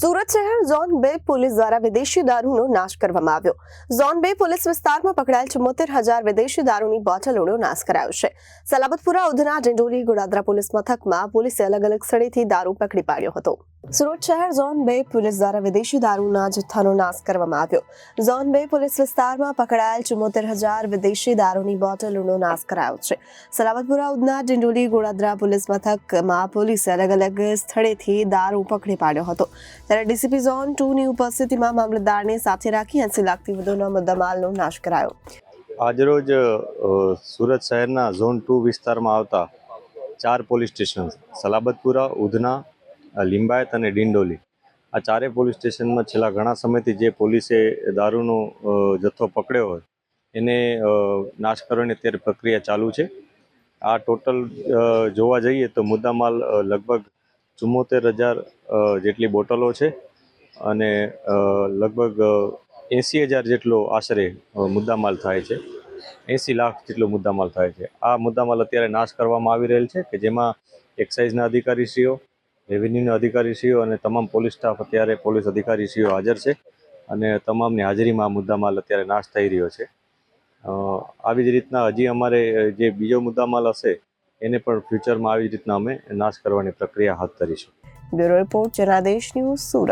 સુરત શહેર ઝોન બે પોલીસ દ્વારા વિદેશી દારૂનો નાશ કરવામાં આવ્યો. ઝોન બે પોલીસ વિસ્તારમાં પકડાયેલ ચુમ્મોતેર હજાર વિદેશી દારૂની બોટલોનો નાશ કરાયો છે. સલાબતપુરા ઉધના ડિંડોલી ગોડાદરા પોલીસ મથકમાં પોલીસે અલગ અલગ સ્થળેથી દારૂ પકડી પાડ્યો હતો. સુરત શહેર ઝોન બે પોલીસ દ્વારા વિદેશી દારૂના જથ્થાનો નાશ કરવામાં આવ્યો. ઝોન બે પોલીસ વિસ્તારમાં પકડાયેલ ચુમ્મોતેર હજાર વિદેશી દારૂની બોટલોનો નાશ કરાયો છે. સલાબતપુરા ઉધના, ડિંડોલી ગોળાદરા પોલીસ મથકમાં પોલીસે અલગ અલગ સ્થળેથી દારૂ પકડી પાડ્યો હતો. ત્યારે ડીસીપી ઝોન ટુ ની ઉપસ્થિતિમાં મામલતદારને સાથે રાખી એસી લાખથી વધુનો મુદ્દામાલનો નાશ કરાયો. આજરોજ સુરત શહેરના ઝોન ટુ વિસ્તારમાં આવતા ચાર પોલીસ સ્ટેશન, સલાબતપુરા, ઉધના લિંબાયત અને ડિંડોલી. આ ચારે પોલીસ સ્ટેશનમાં છેલ્લા ઘણા સમયથી જે પોલીસે દારૂનો જથ્થો પકડ્યો હોય, એને નાશ કરવાની અત્યારે પ્રક્રિયા ચાલુ છે. આ ટોટલ જોવા જઈએ તો મુદ્દામાલ લગભગ ચુમ્મોતેર હજાર જેટલી બોટલો છે અને લગભગ એંસી હજાર જેટલો આશરે મુદ્દામાલ થાય છે. એંસી લાખ જેટલો મુદ્દામાલ થાય છે. આ મુદ્દામાલ અત્યારે નાશ કરવામાં આવી રહેલ છે કે જેમાં એક્સાઇઝના અધિકારીશ્રીઓ રેવન્યુના અધિકારીશ્રીઓ અને તમામ પોલીસ સ્ટાફ અત્યારે પોલીસ અધિકારીશ્રીઓ હાજર છે અને તમામની હાજરીમાં આ મુદ્દામાલ અત્યારે નાશ થઈ રહ્યો છે. આવી જ રીતના હજી અમારે જે બીજો મુદ્દામાલ હશે, એને પણ ફ્યુચરમાં આવી રીતના અમે નાશ કરવાની પ્રક્રિયા હાથ ધરીશું. Bureau report Janadesh news Surat.